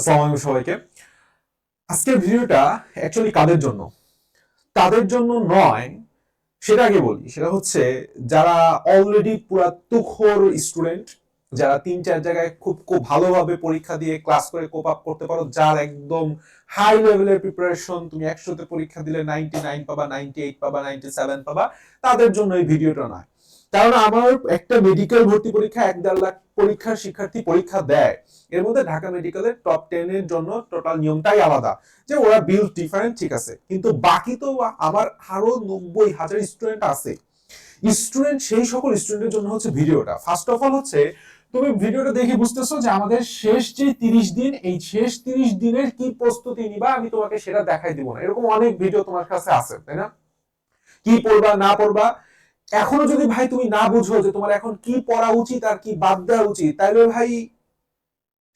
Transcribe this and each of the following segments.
আসসালামু সবাইকে। আজকের ভিডিওটা অ্যাকচুয়ালি কাদের জন্য? তাদের জন্য নয়, সেটা আগে বলি। সেটা হচ্ছে যারা অলরেডি পুরা তুখোর স্টুডেন্ট যারা তিন চার জায়গায় খুব খুব ভালোভাবে পরীক্ষা দিয়ে ক্লাস করে কোপ আপ করতে পারো, যার একদম হাই লেভেলের প্রিপারেশন তুমি একশোতে পরীক্ষা দিলে নাইনটি নাইন পাবা নাইনটি এইট পাবা নাইনটি সেভেন পাবা, তাদের জন্য এই ভিডিওটা নয়। কারণ আমার একটা মেডিকেল ভর্তি পরীক্ষা এক দেড় লাখ পরীক্ষার শিক্ষার্থী পরীক্ষা দেয়। এর মধ্যে ঢাকা মেডিকেলের টপ টেন এর জন্য টোটাল নিয়মটাই আলাদা, যে ওরা বিল ডিফারেন্ট ঠিক আছে। কিন্তু বাকি তো আমার আরও নব্বই হাজার স্টুডেন্ট আছে। স্টুডেন্ট সেই সকল স্টুডেন্টের জন্য হচ্ছে ভিডিওটা। ফার্স্ট অফ অল হচ্ছে, তুমি ভিডিওটা দেখে বুঝতেছো যে আমাদের শেষ যে তিরিশ দিন, এই শেষ তিরিশ দিনের কি প্রস্তুতি নিবা, আমি তোমাকে সেটা দেখাই দিব না। এরকম অনেক ভিডিও তোমার কাছে আছে, তাই না? কি পড়বা, না পড়বা এখনও যদি ভাই তুমি না বুঝো যে তোমার এখন কি পড়া উচিত আর কি বাদ দেওয়া উচিত, তাহলে ভাই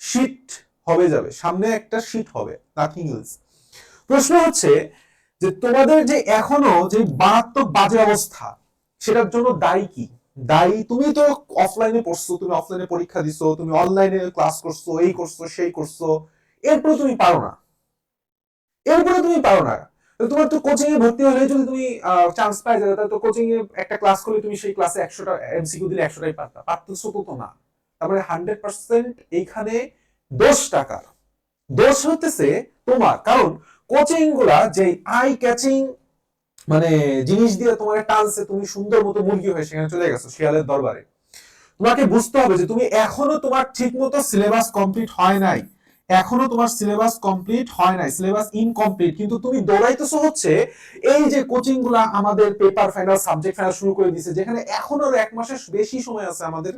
শীট হবে যাবে, সামনে একটা শীট হবে নাথিং ইলস প্রশ্ন হচ্ছে যে তোমাদের যে এখনও যে মারাত্মক বাজে অবস্থা, সেটার জন্য দায়ী কি? দায়ী তুমি তো অফলাইনে পড়ছো, তুমি অফলাইনে পরীক্ষা দিছো, তুমি অনলাইনে ক্লাস করছ, এই করছ, সেই করছ এরপরে তুমি পারো না। এরপরে তুমি পারো না। তোমার তো কোচিং এ ভর্তি হলে যদি তুমি চান্স পাই যাবে তাহলে তো কোচিং এ একটা ক্লাস করলে তুমি সেই ক্লাসে একশোটা এমসিকিউ দিলে একশোটাই পারতা। পারতেছো তো না তারপরে হান্ড্রেড পার্সেন্ট এইখানে দোষ টাকার দোষ হতেছে তোমার, কারণ কোচিংগুলা যে আই ক্যাচিং মানে জিনিস দিয়ে তোমার টানছে, তুমি সুন্দর মতো মুরগি হয়ে সেখানে চলে গেছো, শিয়ালের দরবারে। তোমাকে বুঝতে হবে যে তুমি এখনও তোমার ঠিক মতো সিলেবাস কমপ্লিট হয় নাই। এখনও তোমার সিলেবাস কমপ্লিট হয় নাই সিলেবাস ইনকমপ্লিট কিন্তু তুমি দৌড়াইতেছো হচ্ছে এই যে কোচিংগুলা আমাদের পেপার ফাইনাল সাবজেক্ট ফাইনাল শুরু করে দিছে, যেখানে এখনও আরও এক মাসের বেশি সময় আছে আমাদের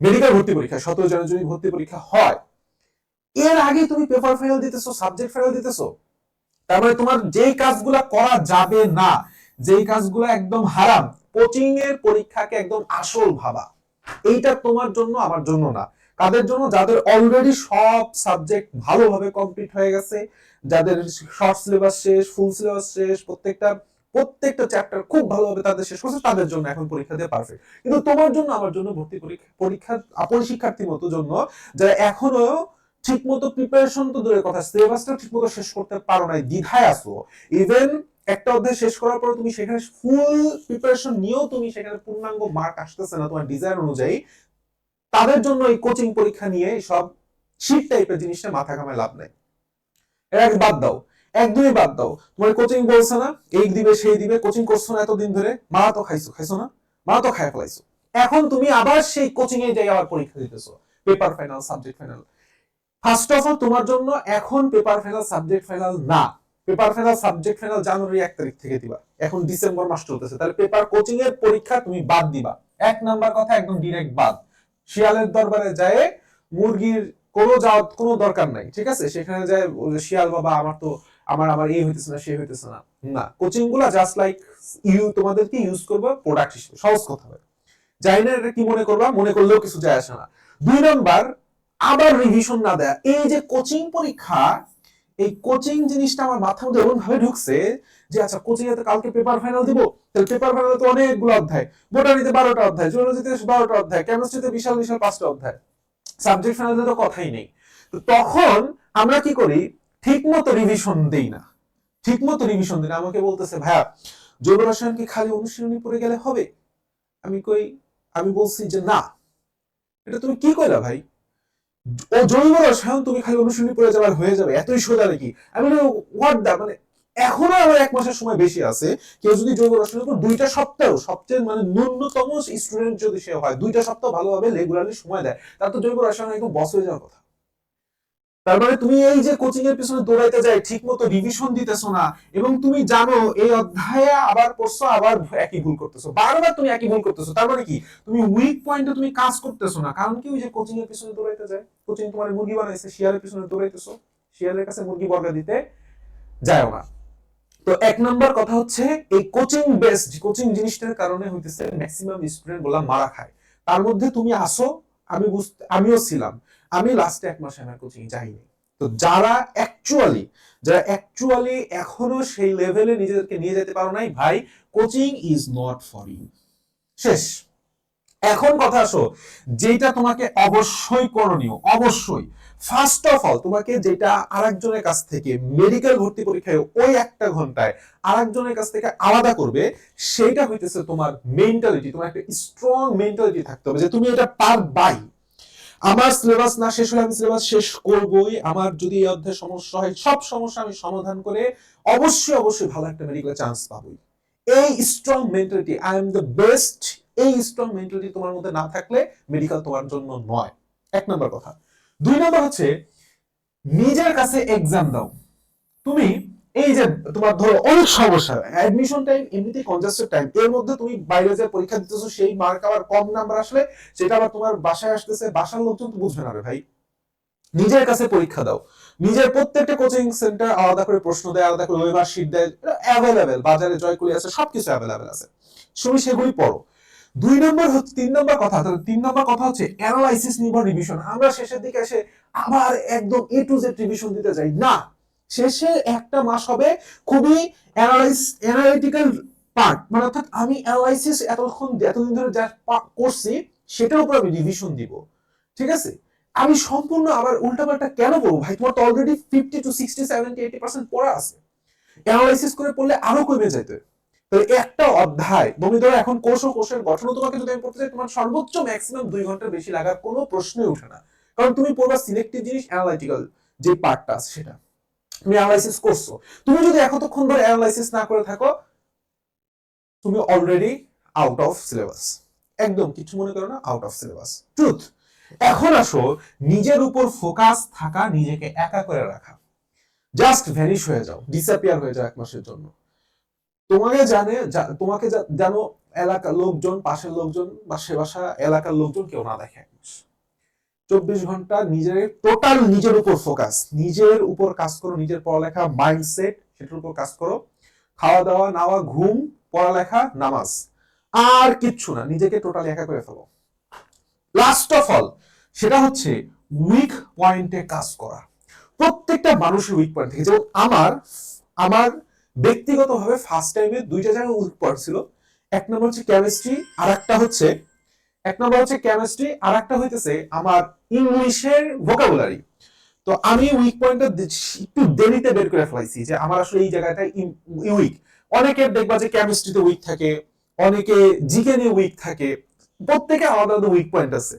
মেডিকেল ভর্তি পরীক্ষা, সতেরো জানুয়ারি ভর্তি পরীক্ষা হয়। এর আগে তুমি পেপার ফাইনাল দিতেছো সাবজেক্ট ফাইনাল দিতেছো। তারপরে তোমার যেই কাজগুলা করা যাবে না, যেই কাজগুলো একদম হারাম কোচিং এর পরীক্ষাকে একদম আসল ভাবা, এইটা তোমার জন্য, আমার জন্য না। কাদের জন্য যাদের অলরেডি সব সাবজেক্ট ভালোভাবে কমপ্লিট হয়ে গেছে, যাদের শর্ট সিলেবাস শেষ ফুল সিলেবাস শেষ, প্রত্যেকটা প্রত্যেকটা চ্যাপ্টার খুব ভালোভাবে তাদের শেষ করছে তাদের জন্য এখন পরীক্ষা দিয়ে পারফেক্ট কিন্তু তোমার জন্য, আমার জন্য ভর্তি পরীক্ষা পরীক্ষা আপন শিক্ষার্থীর মতো জন্য, যারা এখনও ঠিক মতো প্রিপারেশন তো দূরের কথা সিলেবাসটা ঠিক মতো শেষ করতে পারো নাই, দ্বিধায় আসো ইভেন একটা অধ্যায় শেষ করার পর তুমি সেখানে ফুল প্রিপারেশন নিয়েও তুমি সেখানে পূর্ণাঙ্গ মার্ক আসতেছে না, তোমার ডিজাইন অনুযায়ী তাদের জন্য এই কোচিং পরীক্ষা নিয়ে সব শীত টাইপের জিনিসটা মাথা ঘামায় লাভ নাই। এক বাদ দাও, এক একদমই বাদ দাও। তোমার কোচিং বলছে না, এই দিবে, সেই দিবে কোচিং করছ না এতদিন ধরে, মা তো খাইছো খাইছো না? মা তো খাই ফেলাইছো। এখন তুমি আবার সেই কোচিং এ যাই আবার পরীক্ষা দিতেছো paper final subject final first of all তোমার জন্য এখন পেপার ফাইনাল সাবজেক্ট ফাইনাল না। পেপার ফাইনাল সাবজেক্ট ফাইনাল জানুয়ারি এক তারিখ থেকে দিবা। এখন ডিসেম্বর মাস চলতেছে। তাহলে পেপার কোচিং এর পরীক্ষা তুমি বাদ দিবা। এক নাম্বার কথা, একদম ডিরেক্ট বাদ। শিয়ালের দরবারে যায়, মুরগির কোনো যাওয়ার কোনো দরকার নাই, ঠিক আছে? সেখানে যায় শিয়াল বাবা, আমার তো, আমার আমার এই হইতেছে না সে হইতেছে না। না কোচিংগুলা জাস্ট লাইক ইউ তোমাদেরকে ইউজ করবে প্রোডাক্ট হিসেবে, সহজ কথা হবে যাই না এটা কি মনে করবা? মনে করলেও কিছু যায় আসে না। দুই নম্বর, আবার রিভিশন না দেয়া। এই যে কোচিং পরীক্ষা এই কোচিং জিনিসটা আমার মাথার মধ্যে এমন ভাবে ঢুকছে যে আচ্ছা কোচিং এ তো কালকে পেপার ফাইনাল দিব, তাহলে পেপার ফাইনাল তো অনেকগুলো অধ্যায়। বোটানিতে বারোটা অধ্যায় জুলজিতে বারোটা অধ্যায় কেমিস্ট্রিতে বিশাল বিশাল পাঁচটা অধ্যায়। সাবজেক্ট ফাইনালে তো কথাই নেই। তো তখন আমরা কি করি? ঠিক মতো রিভিশন দেই না। ঠিক মতো রিভিশন দিই না। আমাকে বলতেছে, ভাইয়া জৈব রসায়ন কি খালি অনুশীলনী পড়ে গেলে হবে? আমি কই, আমি বলছি যে, না। এটা তুমি কি কইলা ভাই? ও জৈব রসায়ন তুমি খালি অনুশীলনী করে যাবার হয়ে যাবে, এতই সোজা নাকি? আমি হোয়াট দা মানে এখনও আমার এক মাসের সময় বেশি আছে, কেউ যদি জৈব রসায়নের উপর দুইটা সপ্তাহ, সবচেয়ে মানে ন্যূনতম স্টুডেন্ট যদি সে হয়, দুইটা সপ্তাহ ভালোভাবে রেগুলারলি সময় দেয়, তার তো জৈব রসায়ন একদম বস হয়ে যাওয়ার কথা। তার মানে তুমি এই যে কোচিং এর পিছনে দৌড়াইতে যাই ঠিক মতো রিভিশন দিতেছো না, এবং তুমি জানো এই অধ্যায়ে আবার পড়ছো, আবার একই ভুল করতেছো। বারবার তুমি একই ভুল করতেছো, তার মানে কি? তুমি উইক পয়েন্টে তুমি কাজ করতেছো না। কারণ কি ওই যে কোচিং এর পিছনে দৌড়াইতে যায় কোচিং তোমার মুরগি বানাইছে, শিয়ালের পিছনে দৌড়াইতেছো। শিয়ালের কাছে মুরগি বর্গা দিতে যায় না। তো এক নম্বর কথা হচ্ছে, এই কোচিং বেসড কোচিং জিনিসটার কারণে হইতেছে ম্যাক্সিমাম স্টুডেন্ট বলা মারা খায়। তার মধ্যে তুমি আসো, আমি বুঝতে আমিও ছিলাম। আমি লাস্টে এক মাসে আমার কোচিং যাইনি। তো যারা অ্যাকচুয়ালি যারা অ্যাকচুয়ালি এখনও সেই লেভেলে নিজেদেরকে নিয়ে যেতে পারো নাই, ভাই coaching is not for you শেষ। এখন কথা আসো যেটা তোমাকে অবশ্যই করণীয়, অবশ্যই। ফার্স্ট অফ অল তোমাকে যেটা আরেকজনের কাছ থেকে মেডিকেল ভর্তি পরীক্ষায় ওই একটা ঘন্টায় আরেকজনের কাছ থেকে আলাদা করবে, সেইটা হইতেছে তোমার মেন্টালিটি তোমার একটা স্ট্রং মেন্টালিটি থাকতে হবে যে তুমি এটা পারবাই। আমার সিলেবাস না শেষ হলে আমি সিলেবাস শেষ করবই। আমার যদি এই অধ্যায়ে সমস্যা হয়, সব সমস্যা আমি সমাধান করে অবশ্যই অবশ্যই ভালো একটা মেডিকেল চান্স পাবোই। এই strong mentality I am the best এই স্ট্রং মেন্টালিটি তোমার মধ্যে না থাকলে মেডিকেল তোমার জন্য নয়। এক নম্বর কথা। দুই নম্বর হচ্ছে, নিজের কাছে এক্সাম দাও। তুমি এই যে তোমার ধরো অনেক সমস্যা অ্যাডমিশন টাইম এমনিতেই কনজাস্টেড টাইম এর মধ্যে তুমি বাইরে যে পরীক্ষা দিতেছো সেই মার্ক আবার কম নাম্বার আসলে সেটা আবার তোমার বাসায় আসতেছে, বাসার লোকজন তো বুঝবে না রে ভাই। নিজের কাছে পরীক্ষা দাও। নিজের প্রত্যেকটা কোচিং সেন্টার আলাদা করে প্রশ্ন দেয়, আলাদা করে ওয়েবার শিট দেয় অ্যাভেলেবেল বাজারে জয়কুলি আছে, সবকিছু অ্যাভেলেবেল আছে। তুমি সেগুলি পড়ো। দুই নম্বর হচ্ছে, তিন নম্বর কথা তিন নম্বর কথা হচ্ছে অ্যানালাইসিস নির্ভর রিভিশন আমরা শেষের দিকে এসে আবার একদম এ টু জেড রিভিশন দিতে যাই। না শেষে একটা মাস হবে খুবই অ্যানালাইস অ্যানালিটিক্যাল পার্ট মানে অর্থাৎ আমি অ্যানালাইসিস এতক্ষণ এতদিন ধরে যা করছি, সেটার উপর আমি রিভিশন দিব। ঠিক আছে? আমি সম্পূর্ণ আবার উল্টাপাল্টা কেন করব ভাই, তোমার তো already fifty two sixty seventy eighty percent পড়া আছে। অ্যানালাইসিস করে পড়লে আরও কমে যাইতে। তাহলে একটা অধ্যায়, তুমি ধরো এখন কোষ ও কোষের গঠনও তোমাকে যদি আমি পড়তে চাই, তোমার সর্বোচ্চ ম্যাক্সিমাম দুই ঘণ্টার বেশি লাগার কোনো প্রশ্নই ওঠে না। কারণ তুমি পড়বা সিলেক্টিভ জিনিস অ্যানালাইটিক্যাল যে পার্টটা আছে সেটা। তুমি অ্যানালাইসিস করছ। তুমি যদি এতক্ষণ ধরে অ্যানালাইসিস না করে থাকো, তুমি অলরেডি আউট অফ সিলেবাস একদম কিছু মনে করো না আউট অফ সিলেবাস ট্রুথ এখন আসো, নিজের উপর ফোকাস থাকা, নিজেকে একা করে রাখা। জাস্ট ভ্যানিশ হয়ে যাও ডিসঅ্যাপিয়ার হয়ে যাও এক মাসের জন্য। তোমাকে জানে তোমাকে জানো, এলাকার লোকজন, পাশের লোকজন বা সে বাসা, এলাকার লোকজন কেউ না দেখে এক মাস। চব্বিশ ঘণ্টা নিজের টোটাল নিজের উপর ফোকাস নিজের উপর কাজ করো, নিজের পড়ালেখা মাইন্ডসেট সেটার উপর কাজ করো। খাওয়া দাওয়া, নাওয়া, ঘুম, পড়ালেখা, নামাজ। আর কিচ্ছু না, নিজেকে টোটালি একা করে ফেলো। লাস্ট অফ অল সেটা হচ্ছে উইক পয়েন্টে কাজ করা। প্রত্যেকটা মানুষের উইক পয়েন্ট থেকে। যেমন আমার আমার ব্যক্তিগতভাবে ফার্স্ট টাইমে দুইটা জায়গায় উইক পয়েন্ট ছিল। এক নম্বর হচ্ছে কেমিস্ট্রি আর একটা হচ্ছে এক নম্বর হচ্ছে কেমিস্ট্রি আর একটা হইতেছে আমার ইংলিশের ভোকাবুলারি তো আমি উইক পয়েন্টটা একটু দেরিতে বের করে ফেলাইছি যে আমার আসলে এই জায়গাটা উইক অনেকের দেখবা যে কেমিস্ট্রিতে উইক থাকে, অনেকে জিকে নিয়ে উইক থাকে, প্রত্যেকে আলাদা আলাদা উইক পয়েন্ট আছে।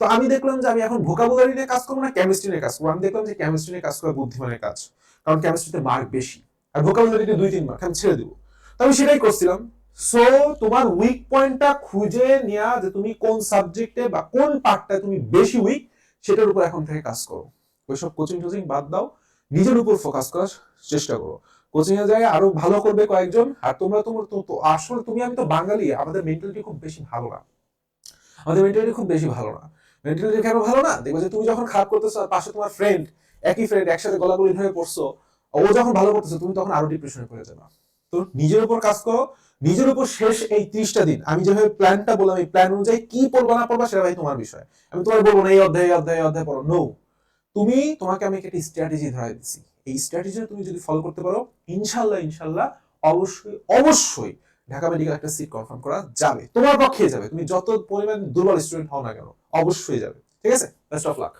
তো আমি দেখলাম যে আমি এখন ভোকাবুলারি নিয়ে কাজ করব না কেমিস্ট্রি নিয়ে কাজ করব? আমি দেখলাম যে কেমিস্ট্রি নিয়ে কাজ করা বুদ্ধিমানের কাজ, কারণ কেমিস্ট্রিতে মার্ক বেশি। আর ভোকাবুলারিতে দুই তিন মার্ক আমি ছেড়ে দেবো। তো আমি সেটাই করছিলাম। সো তোমার উইক পয়েন্টটা খুঁজে নেওয়া যে তুমি কোন সাবজেক্টে বা কোন পার্টটা তুমি বেশি উইক সেটার উপর এখন থেকে কাজ করো। ওইসব কোচিং টোচিং বাদ দাও। নিজের উপর ফোকাস করার চেষ্টা করো। কোচিং এ যায় আরও ভালো করবে কয়েকজন, আর তোমরা তোমার তো আসলে তুমি, আমি তো বাঙালি, আমাদের মেন্টালিটি খুব বেশি ভালো না। আমাদের মেন্টালিটি খুব বেশি ভালো না। মেন্টালিটি কেন ভালো না? দেখবে যে তুমি যখন খারাপ করতেছো পাশে তোমার ফ্রেন্ড একই ফ্রেন্ড একসাথে গলাগলি হয়ে পড়ছো, ও যখন ভালো করতেছে, তুমি তখন আরও ডিপ্রেশনে পড়ে যাবে। তো নিজের উপর কাজ করো, নিজের উপর শেষ এই ত্রিশটা দিন। আমি যেভাবে প্ল্যানটা বললাম, এই প্ল্যান অনুযায়ী কি পড়বা, না পড়বা, সেটা ভাই তোমার বিষয়। আমি তোমার বলব না, এই অধ্যায় অধ্যায় অধ্যায় পড়ো। নো তুমি, তোমাকে আমি একটা স্ট্র্যাটেজি ধরাই দিচ্ছি এই স্ট্র্যাটেজি তুমি যদি ফলো করতে পারো ইনশাল্লাহ ইনশাল্লাহ অবশ্যই অবশ্যই ঢাকা মেডিকেল একটা সিট কনফার্ম করা যাবে। তোমার পক্ষে যাবে। তুমি যত পরিমাণ দুর্বল স্টুডেন্ট হও না কেন, অবশ্যই যাবে। ঠিক আছে? Best of luck